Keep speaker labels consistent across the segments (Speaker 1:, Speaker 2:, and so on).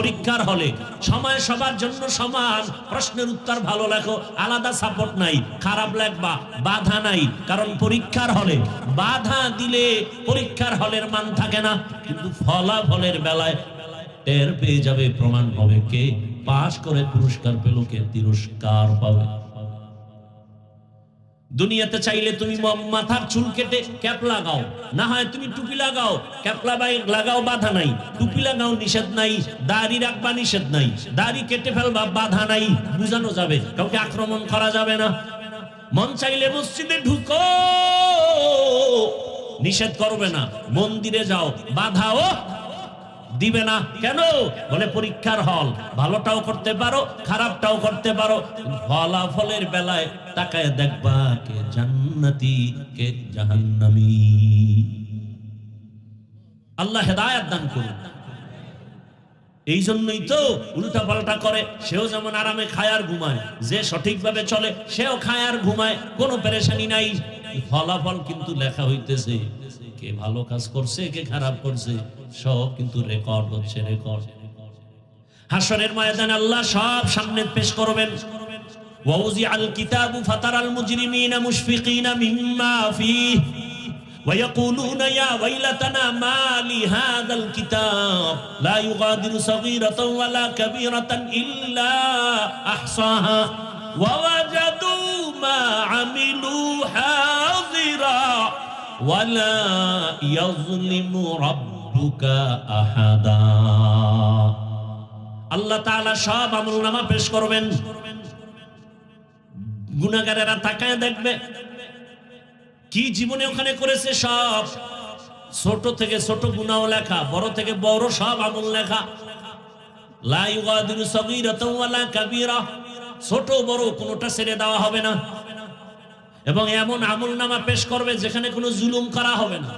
Speaker 1: পরীক্ষার হলে। সময় সবার জন্য সমান। প্রশ্নের উত্তর ভালো লেখো, আলাদা সাপোর্ট নাই, খারাপ লেখবা, বাধা নাই। কারণ পরীক্ষার হলে, বাধা দিলে পরীক্ষার হলের মান থাকে না, কিন্তু ফলাফলের বেলায় টের পেয়ে যাবে প্রমাণ হবে কে। পাশ করে পুরস্কার পেল কে, তিরস্কার পাবে। দুনিয়াতে চাইলে তুমি মাথার চুল কেটে ক্যাপ লাগাও। না হয় তুমি টুপি লাগাও। ক্যাপ লাগাই লাগাও বাধা নাই। টুপি লাগাও নিষেধ নাই। দাড়ি রাখবা নিষেধ নাই। দাড়ি কেটে ফেলবা বাধা নাই। বুঝানো যাবে। কাউকে আক্রমণ করা যাবে না। মন চাইলে মসজিদে ঢুকো। নিষেধ করবে না। মন্দিরে যাও। বাধাও দিবে না। কেন? বলে, পরীক্ষার হল। ভালোটাও করতে পারো, খারাপটাও করতে পারো। ফলাফলের বেলায় তাকায় দেখবা কে জান্নাতি, কে জাহান্নামী। আল্লাহ হেদায়াত দান করুন। এই জন্যই তো উল্টা পাল্টা করে, সেও যেমন আরামে খায় আর ঘুমায়, যে সঠিকভাবে চলে, সেও খায় আর ঘুমায়, কোনো পেরেশানি নাই। ফলাফল কিন্তু লেখা হইতেছে। কে ভালো কাজ করছে কে খারাপ করছে সব কিন্তু রেকর্ড হচ্ছে রেকর্ড হাসরের ময়দানে আল্লাহ সব সামনে পেশ করবেন ووزع الكتاب فترى المجرمين مشفقين مما فيه ويقولون يا ويلتنا ما لهذا الكتاب لا يغادر صغيرة ولا كبيرة إلا أحصاها ووجدوا ما عملوا حاضرا ওয়ালা ইয়াজলিমু রাব্বুকা আহাদা আল্লাহ তাআলা সব আমলনামা পেশ করবেন। গুনাহগারেরা তাকায় দেখবে। কি জীবনে ওখানে করেছে সব? ছোট থেকে ছোট গুনাহ লেখা, বড় থেকে বড় সব আমল লেখা। লা ইউগাদিরু সাগীরাতাও ওয়ালা কাবীরা। ছোট বড় কোনোটা ছেড়ে দেওয়া হবে না। এবং এমন আমল নামা পেশ করবে যেখানে কোনো জুলুম করা হবে না।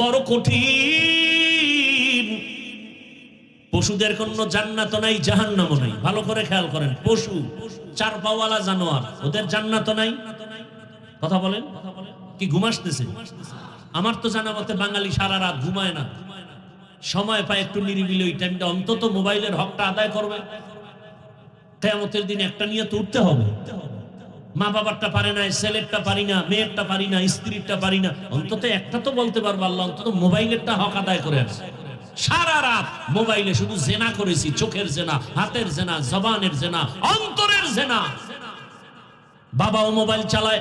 Speaker 1: বড় কঠিন। পশুদের কোনো জান্নাত নাই, জাহান্নামও নাই। ভালো করে খেয়াল করেন, পশু চার পাওয়ালা জানোয়ার, ওদের জান্নাত নাই। কথা বলেন? কি ঘুমাসতেছে আমার তো জানা মতে বাঙালি সারা রাত ঘুমায় না। সময় পায় একটু নিরিবিলি ওই টাইমটা অন্তত মোবাইলের হকটা আদায় করবে। কেয়ামতের দিন একটা নিয়ে তো উঠতে হবে। মা বাবারটা পারে না, ছেলেরটা পারি না, মেয়েরটা পারি না, স্ত্রীরটা পারি না। অন্তত একটা তো বলতে পারব আল্লাহ, অন্তত মোবাইলেরটা হক আদায় করে আসে সারা রাত মোবাইলে শুধু জেনা করেছি, চোখের জেনা, হাতের জেনা, জবানের জেনা, অন্তরের জেনা। বাবাও মোবাইল চালায়,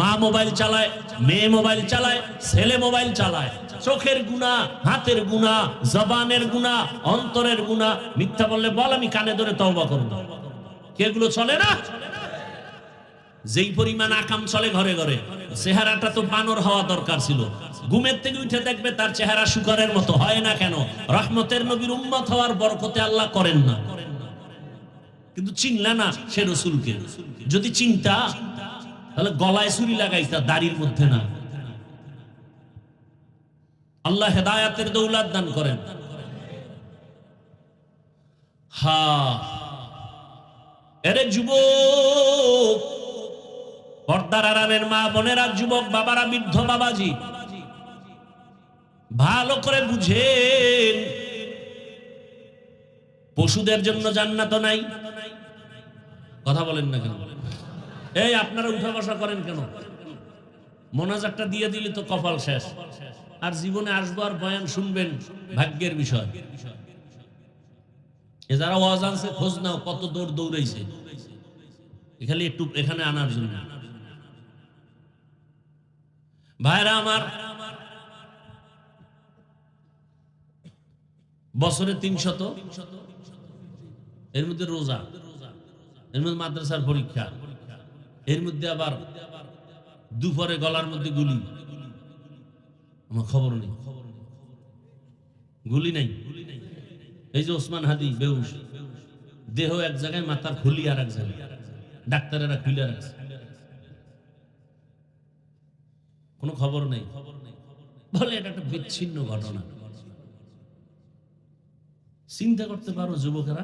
Speaker 1: মা মোবাইল চালায়, মেয়ে মোবাইল চালায়, ছেলে মোবাইল চালায়। চোখের গুণা, হাতের গুণা, জবানের গুণা, অন্তরের গুণা। মিথ্যা বললে বল, আমি কানে ধরে তওবা করব। কেগুলো চলে না? যেই পরিমাণ আকাম চলে ঘরে ঘরে, চেহারাটা তো বানর হওয়া দরকার ছিল। ঘুমের থেকে উঠে দেখবে তার চেহারা শুকরের মতো, হয় না কেন? রহমতের নবীর উম্মত হওয়ার বরকতে আল্লাহ করেন না। কিন্তু চিনলা না সে রসুলকে? যদি চিন্তা, তাহলে গলায় ছুরি লাগাইতা, দাড়ির মধ্যে না। আল্লাহ হেদায়াতের দৌলাত দান করেন। হা, এরে যুবক পর্দার আড়ালের মা বোনেরা, যুবক বাবারা, বৃদ্ধ বাবাজি, ভালো করে বুঝেন। পশুদের জন্য জান্নাত নাই। কথা বলেন না কেন? এই আপনারা উঠা বসা করেন কেন? মোনাজারটা দিয়ে দিলে তো কপাল শেষ। আর জীবনে আসব আর বয়ান শুনবেন, ভাগ্যের বিষয়। এ যারা ওয়াজ আনছে, খোঁজ নাও কত দৌড় দৌড়াইছে। এখানে একটু এখানে আনার জন্য। ভাইরা আমার, বছরে তিনশত, এর মধ্যে রোজা, এর মধ্যে মাদ্রাসার পরীক্ষা, এর মধ্যে আবার দুপুরে গলার মধ্যে গুলি। আমার খবর নেই। গুলি নাই। এই যে ওসমান হাদি বেউস দেহ এক জায়গায়, মাথার খুলি আর এক জায়গায়। ডাক্তারেরা খুলে রাখছে। কোনো খবর নেই। বলে এটা একটা বিচ্ছিন্ন ঘটনা। চিন্তা করতে পারো যুবকেরা,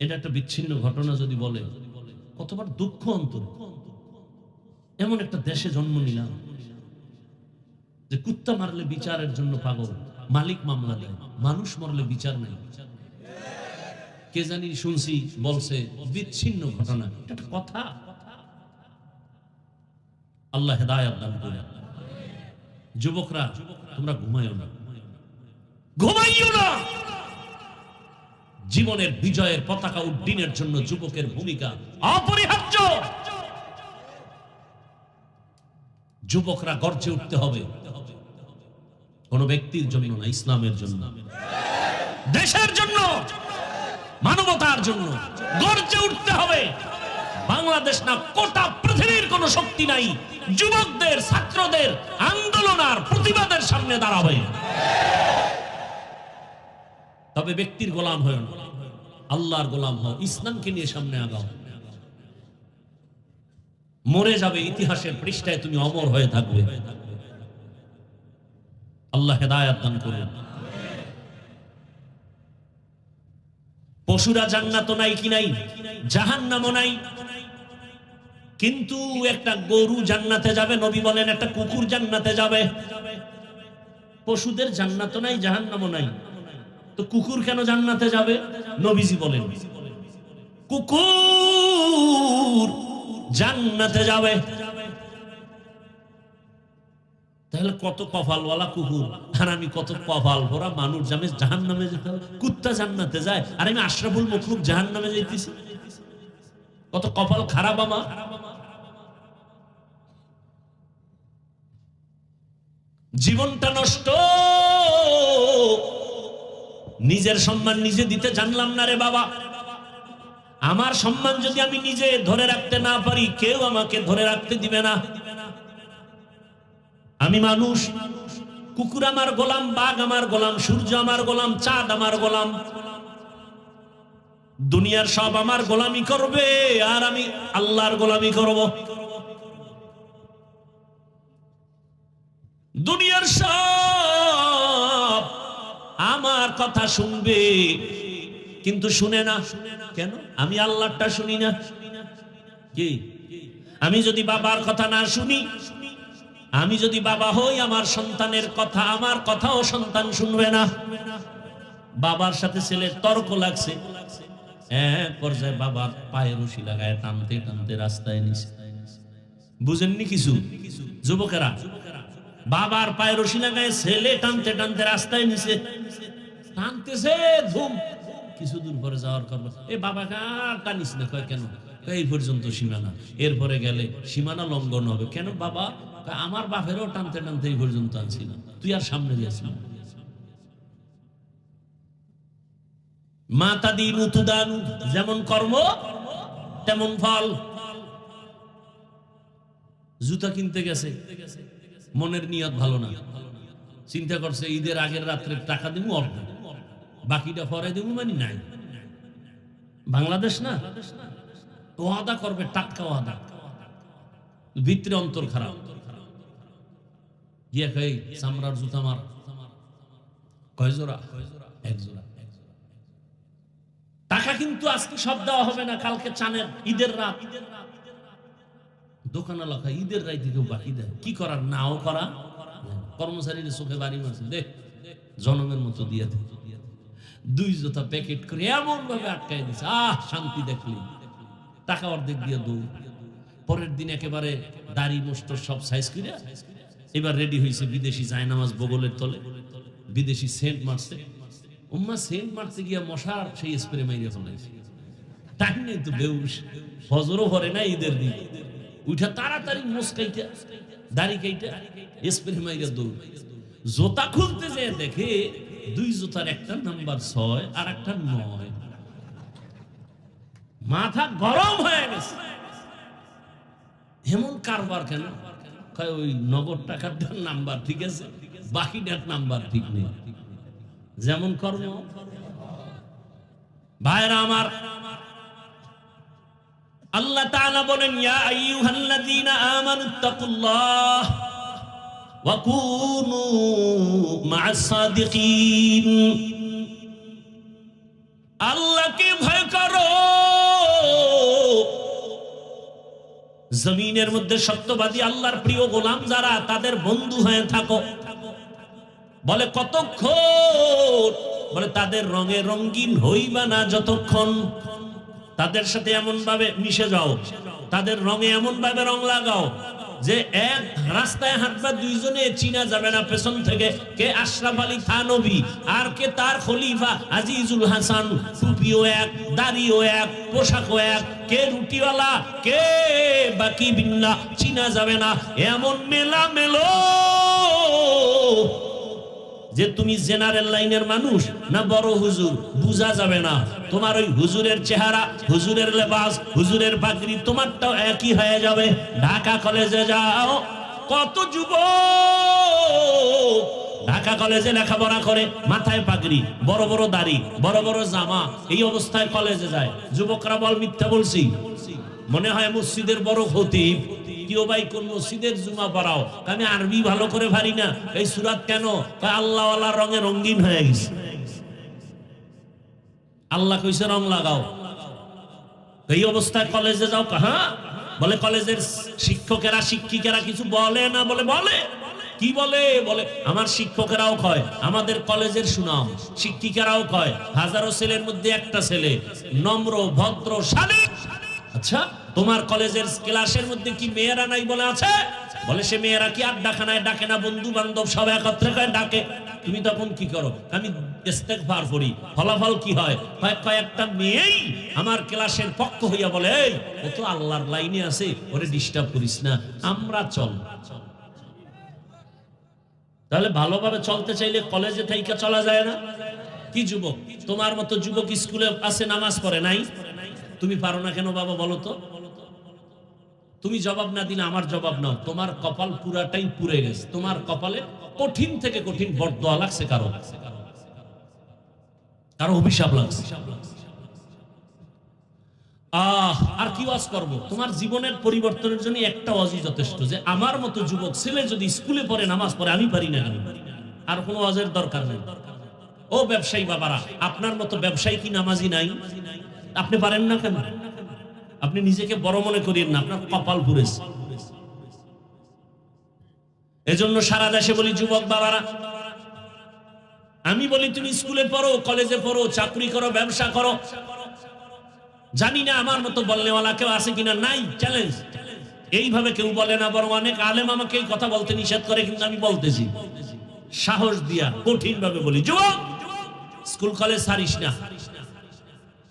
Speaker 1: এটা একটা বিচ্ছিন্ন ঘটনা যদি বলে, কতবার দুঃখ অন্তর। এমন একটা দেশে জন্ম নিলাম যে কুত্তা মারলে বিচারের জন্য পাগল, মালিক মামলা দেয় মানুষ মরলে বিচার নেই। কে জানি শুনছি বলছে, বিচ্ছিন্ন ঘটনা। এটা কথা। আল্লাহ হেদায়াত দান করে। যুবকরা, তোমরা ঘুমাইও না। ঘুমাইও না! জীবনের বিজয়ের পতাকা উড্ডীনের জন্য যুবকের ভূমিকা অপরিহার্য। যুবকরা গর্জে উঠতে হবে। কোন ব্যক্তির জন্য না, ইসলামের জন্য। দেশের জন্য, মানবতার জন্য গর্জে উঠতে হবে। বাংলাদেশ না, কোটা শক্তি নাই। যুবকদের, ছাত্রদের আন্দোলন আর প্রতিবাদের সামনে দাঁড়াবে। তবে ব্যক্তির গোলাম হয় আল্লাহর গোলাম হও। ইসলামকে নিয়ে সামনে আগাও। মরে যাবে ইতিহাসের পৃষ্ঠায় তুমি অমর হয়ে থাকবে। আল্লাহ হেদায়াত দান করুন। পশুরা জান্নাত নাই কি নাই? জাহান্নামও নাই। কিন্তু একটা গরু জান্নাতে যাবে, নবী বলেন একটা কুকুর জান্নাতে যাবে। পশুদের জান্নাত নাই, জাহান্নামও নাই। তো কুকুর কেন জান্নাতে যাবে? নবীজি বলেন, কুকুর জান্নাতে যাবে। তাহলে কত কপালওয়ালা কুকুর? আর আমি কত কপাল ভরা মানুষ যাবে জাহান নামে যেতে কুত্তা জান্নাতে যায়, আর আমি আশরাফুল মখলুক জাহান নামে যাইতেছি। কত কপাল খারাপ আমার। জীবনটা নষ্ট। নিজের সম্মান নিজে দিতে জানলাম না রে বাবা। আমার সম্মান যদি আমি নিজে ধরে রাখতে না পারি, কেউ আমাকে ধরে রাখতে দিবে না। আমি মানুষ, কুকুর আমার গোলাম, বাঘ আমার গোলাম, সূর্য আমার গোলাম, চাঁদ আমার গোলাম। দুনিয়ার সব আমার গোলামি করবে, আর আমি আল্লাহর গোলামি করব। দুনিয়ার সব আমার কথা শুনবে। কিন্তু শুনে না। কেন? আমি আল্লাহটা শুনি না। কি? আমি যদি বাবার কথা না শুনি, আমি যদি বাবা হই, আমার সন্তানের কথা, আমার কথাও সন্তান শুনবে না। বাবার সাথে ছেলের তর্ক লাগছে। পর্যায়ে বাবা পায়ে রশি লাগায় টানতে টানতে রাস্তায় নিছে। বুঝেননি কিছু? যুবকেরা? বাবার পায়ে রশি লাগায় ছেলে টানতে টানতে রাস্তায় নিছে টানতেছে, ধুম। কিছু দূর পরে যাওয়ার করব এ বাবা কার টানিস না, কয় কেন? এই পর্যন্ত সীমানা। এরপরে গেলে সীমানা লঙ্ঘন হবে। কেন বাবা? আমার বাপেরও টানতে টানতে এই পর্যন্ত আনছি না। তুই আর সামনে দিয়েছি মাতা দিন উতুদান যেমন কর্ম, তেমন ফল। জুতা কিনতে গেছে। মনের নিয়ত ভালো না। চিন্তা করছে, ঈদের আগের রাত্রে টাকা দিব অর্ধ বাকিটা পরে দেবো মানে নাই। বাংলাদেশ না ওয়াদা করবে, টাটকা ওয়াদা। ভিতরে অন্তর খারাপ। টাকা কিন্তু আজকে সব দেওয়া হবে না, কালকে চানের ঈদের রাত। দোকানে লেখা ঈদের রাত কেউ বাকি দেয়। কি করার? নাও করা? কর্মচারীর চোখে বাড়ি মারছে। দেখ জনমের মতো দিয়ে দুই জোতা প্যাকেট করে এমন ভাবে আটকাই দিছে। আহ, শান্তি দেখলি। টাকা অর্ধেক দিয়ে দৌড় পরের দিন একেবারে দাড়ি মোষ্ট সব সাইজ করে এবার রেডি হয়েছে বিদেশি জায়নামাজ বগলের তলে। বিদেশি সেন্ট মারছে। উম্মা, সেন্ট মারতে গিয়া মশার সেই স্প্রে মাইরে ফেলাইছে। টাইম নেই তো বেউস ফজরও ভরে না ঈদের দিন। উঠা তাড়াতাড়ি মুসকাইটা দাড়ি কাইটা, স্প্রে মাইরে দৌড়। জোতা খুলতে যে দেখে দুই জোতার একটা নাম্বার ছয় আর একটা নয়। মাথা গরম হয়ে গেছে। এমন কারবার কেন? ওই নগদ টাকাটার নাম্বার ঠিক আছে, বাকিটার নাম্বার ঠিক নেই। যেমন কর্ম। ভাইরা আমার আল্লাহ তাআলা বলেন, ইয়া আইয়ুহাল্লাযীনা আমানুত্তাকুল্লাহ ওয়া কুনু মা'আস সাদিকিন। আল্লাহকে ভয় করো। জমিনের মধ্যে সত্যবাদী আল্লাহর প্রিয় গোলাম যারা, তাদের বন্ধু হয়ে থাকো। বলে, কতক্ষণ? বলে, তাদের রঙে রঙিন হইবা না যতক্ষণ। তাদের সাথে এমন ভাবে মিশে যাও। তাদের রঙে এমন ভাবে রং লাগাও যে এক রাস্তায় হাঁটবা দুইজনে চিনা যাবে না পেছন থেকে। কে আশরাফ আলী থানবী আর কে তার খলিফা আজিজুল হাসান। টুপিও এক, দাড়িও এক, পোশাকও এক। কে রুটিওয়ালা, কে বাকি বিন্না, চিনা যাবে না। এমন মেলা মেলো যে তুমি জেনারেল লাইনের মানুষ, না বড় হুজুর, বুঝা যাবে না। তোমার ওই হুজুরের চেহারা, হুজুরের লেবাস, হুজুরের পাগড়ি তোমারটাও একই হয়ে যাবে। ঢাকা কলেজে যাও, কত যুব ঢাকা কলেজে লেখাপড়া করে, মাথায় পাগড়ি, বড় বড় দাড়ি, বড় বড় জামা, এই অবস্থায় কলেজে যায়। যুবকরা বল, মিথ্যা বলছি। মনে হয় মসজিদের বড় খতিব। কেউ ভাই, কোন মসজিদের জুমা পড়াও। আমি আরবি ভালো করে পারি না। এই সুরাত কেন? আল্লাহ রঙে রঙিন হয়ে গেছে। আল্লাহ কইছে, রং লাগাও। এই অবস্থায় কলেজে যাও। হ্যাঁ? বলে, কলেজের শিক্ষকেরা, শিক্ষিকেরা কিছু বলে না বলে? বলে। কি বলে? বলে, আমার শিক্ষকেরাও কয়, আমাদের কলেজের সুনাম। শিক্ষিকারাও কয়, হাজারো ছেলের মধ্যে একটা ছেলে, নম্র, ভদ্র, শালীন। আচ্ছা? তোমার কলেজের ক্লাসের মধ্যে কি মেয়েরা নাই বলে আছে? বলে সে মেয়েরা কি আড্ডাখানায় ডাকে না? বন্ধু বান্ধব সব একত্রে ডাকে। তুমি তখন কি করো? আমি করি ফলাফল কি হয়? মেয়েই আমার ক্লাসের পক্ষ হইয়া বলে ও তো আল্লাহর লাইনে আছে, ওরে ডিস্টার্ব করিস না। আমরা চল। তাহলে ভালোভাবে চলতে চাইলে কলেজে থাইকা চলা যায় না? কি যুবক? তোমার মতো যুবক স্কুলে আছে, নামাজ পড়ে নাই? তুমি পারো না কেন বাবা বলো তো? তুমি জবাব না দিলে আমার জবাব নাও। তোমার কপাল পুরাটাই পুড়ে গেছে। তোমার কপালে কঠিন থেকে কঠিন বরদোয়া লাগছে কারও। কারও অভিশাপ লাগছে। আহ, আর কি ওয়াজ করব? তোমার জীবনের পরিবর্তনের জন্য একটা ওয়াজই যথেষ্ট যে আমার মতো যুবক ছেলে যদি স্কুলে পড়ে, নামাজ পড়ে, আমি পারি না। আর কোনো ওয়াজের দরকার নেই। ও ব্যবসায়ী বাবারা, আপনার মতো ব্যবসায়ী কি নামাজি নাই? আপনি পারেন না কেন? আপনি নিজেকে বড় মনে করিয়েন না, আপনার কপাল পুরেছে এজন্য সারা দেশে বলি, যুবক বাবারা, আমি বলি, তুমি স্কুলে পড়ো, কলেজে পড়ো, চাকরি করো, ব্যবসা করো। জানি না আমার মতো বলনেওয়ালা কেউ আছে কিনা, নাই চ্যালেঞ্জ এইভাবে কেউ বলে না, বরং অনেক আলেম আমাকে এই কথা বলতে নিষেধ করে, কিন্তু আমি বলতেছি। সাহস দিয়া কঠিন ভাবে বলি, যুবক, স্কুল কলেজ ছাড়িস না।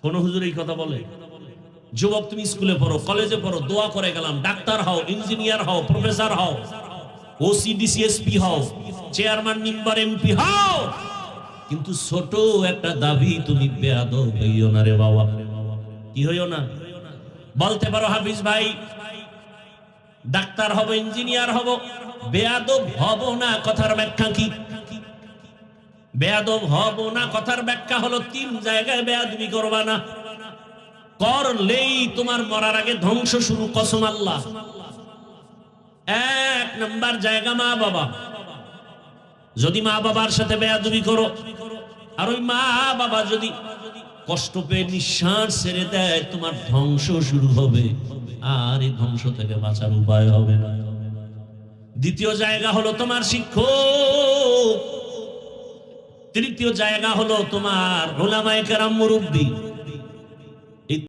Speaker 1: কোন হুজুর এই কথা বলে? যুবক তুমি স্কুলে পড়ো, কলেজে পড়ো, দোয়া করে গেলাম। ডাক্তার হও, ইঞ্জিনিয়ার হও, প্রফেসর হও ওসিডিসিএসপি হও, চেয়ারম্যান, মেম্বার এমপি হও। কিন্তু ছোট একটা দাবি তুমি বেয়াদ হইও না রে বাবা। কি হইও না? বলতে পারো হাফিজ ভাই, ডাক্তার হব, ইঞ্জিনিয়ার হব, বেয়াদব হব না কথার ব্যাখ্যা কি? বেয়াদব হব না কথার ব্যাখ্যা হলো তিন জায়গায় বেয়াদবি করবা না। করলেই তোমার মরার আগে ধ্বংস শুরু, কসম আল্লাহ। এক নাম্বার জায়গা মা বাবা। যদি মা বাবার সাথে বেয়াদবি করো, আর ওই মা বাবা যদি কষ্ট পেয়ে নিঃশ্বাস ছেড়ে দেয়, তোমার ধ্বংস শুরু হবে। আর এই ধ্বংস থেকে বাঁচার উপায় হবে না। দ্বিতীয় জায়গা হলো তোমার শিক্ষক। তৃতীয় জায়গা হলো তোমার ওলামায়ে কেরাম মুরব্বী।